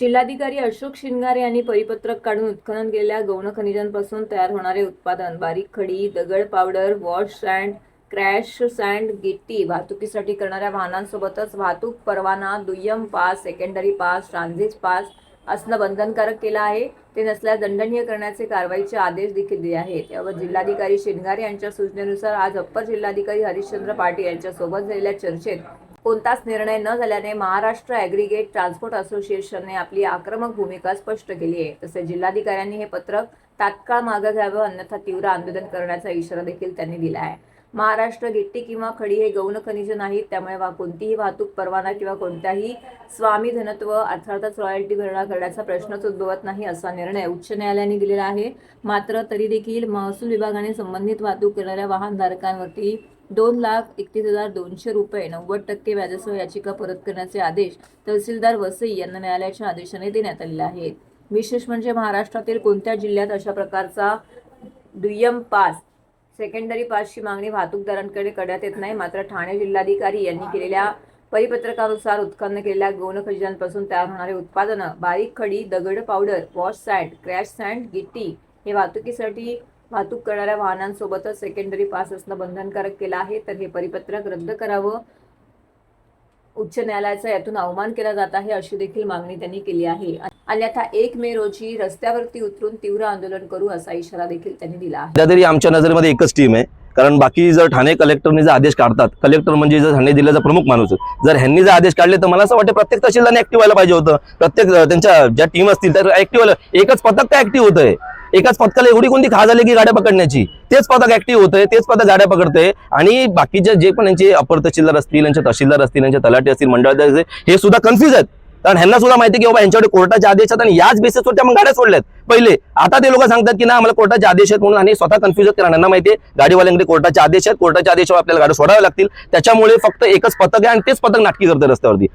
जिल्हाधिकारी अशोक शिंगार यांनी परिपत्रक काढून उत्खनन केलेल्या गौण खनिजांपासून तयार होणारे उत्पादन बारीक खडी दगड powder wash sand crash sand गिट्टी वाहतुकीसाठी करणाऱ्या वाहनांसोबतच वाहतूक परवाना दुय्यम pass secondary pass transit pass असणं बंधनकारक केलं आहे. ते नसल्यास दंडनीय करण्याचे कारवाईचे आदेश देखील दिले आहेत. यावर जिल्हाधिकारी शिंगारे यांच्या सूचनेनुसार आज अप्पर जिल्हाधिकारी हरिश्चंद्र पाटील यांच्यासोबत झालेल्या चर्चेत कोणताच निर्णय न झाल्याने महाराष्ट्र ॲग्रिगेट ट्रान्सपोर्ट असोसिएशनने आपली आक्रमक भूमिका स्पष्ट केली आहे. तसेच जिल्हाधिकाऱ्यांनी हे पत्रक तात्काळ मागे घ्यावं अन्यथा तीव्र आंदोलन करण्याचा इशारा देखील त्यांनी दिला आहे. महाराष्ट्र गिट्टी किंवा खडी हे गौण खनिज नाहीत त्यामुळे वा कोणतीही वाहतूक परवाना किंवा कोणत्याही स्वामी धनत्व अर्थातच रॉयल्टी भरणा करण्याचा प्रश्नच उद्भवत नाही असा निर्णय उच्च न्यायालयाने दिलेला आहे. मात्र तरी देखील महसूल विभागाने संबंधित वाहतूक करणाऱ्या वाहनधारकांवरती दोन लाख एकतीस हजार दोनशे रुपये नव्वद टक्के व्याजासह याचिका परत करण्याचे आदेश तहसीलदार वसई यांना न्यायालयाच्या आदेशाने देण्यात आलेले आहेत. विशेष म्हणजे महाराष्ट्रातील कोणत्या जिल्ह्यात अशा प्रकारचा दुय्यम पास सेकंडरी पासची मागणी वाहतूकदारांकडे करण्यात येत नाही? मात्र ठाणे जिल्हाधिकारी यांनी केलेल्या परिपत्रकानुसार उत्पन्न केलेल्या गौण खनिजांपासून तयार होणारे उत्पादनं बारीक खडी दगड powder wash sand crash sand गिट्टी हे वाहतुकीसाठी वाहतूक करणाऱ्या वाहनांसोबतच सेकंडरी पास असणं बंधनकारक केलं आहे. तर हे परिपत्रक रद्द करावं. उच्च न्यायालयाचा यातून अवमान केला जात आहे अशी देखील मागणी त्यांनी केली आहे. अन्यथा एक मे रोजी रस्त्यावरती उतरून तीव्र आंदोलन करू असा इशारा देखील त्यांनी दिला आहे. सध्या तरी आमच्या नजरेमध्ये एकच टीम आहे. कारण बाकी जर ठाणे कलेक्टरने जर आदेश काढतात कलेक्टर म्हणजे जर ठाणे जिल्ह्याचा प्रमुख माणूस जर ह्यांनी जर आदेश काढले तर मला असं वाटतं प्रत्येक तहसीलदारने ऍक्टिव्ह व्हायला पाहिजे होतं. प्रत्येक त्यांच्या ज्या टीम असतील तर ऍक्टिव्ह व्हायला एकच पथक काय ऍक्टिव्ह होतंय. एकाच पथकाला एवढी कोणती खा झाली की गाड्या पकडण्याची. तेच पथक ऍक्टिव्ह होतंय तेच पथक गाड्या पकडतंय. आणि बाकीचे जे पण यांचे अपर तहसीलदार असतील यांचे तहसीलदार असतील यांचे तलाठी असतील मंडळ हे सुद्धा कन्फ्युज आहेत. कारण ह्यांना सुद्धा माहिती की बाबा यांच्याकडे कोर्टाचे आदेश आहेत आणि याच बेसिसवर त्या मग गाड्या सोडल्यात. पहिले आता ते लोक सांगतात की ना आम्हाला कोर्टाचे आदेश आहेत म्हणून आणि स्वतः कन्फ्युज आहेत. कारण यांना माहिती आहे गाडीवाल्यांकडे कोर्टाचे आदेश आहेत. कोर्टाच्या आदेशावर आपल्याला गाड्या सोडाव्या लागतील. त्याच्यामुळे फक्त एकच पथक आहे आणि तेच पथक नाटकी करते रस्त्यावरती.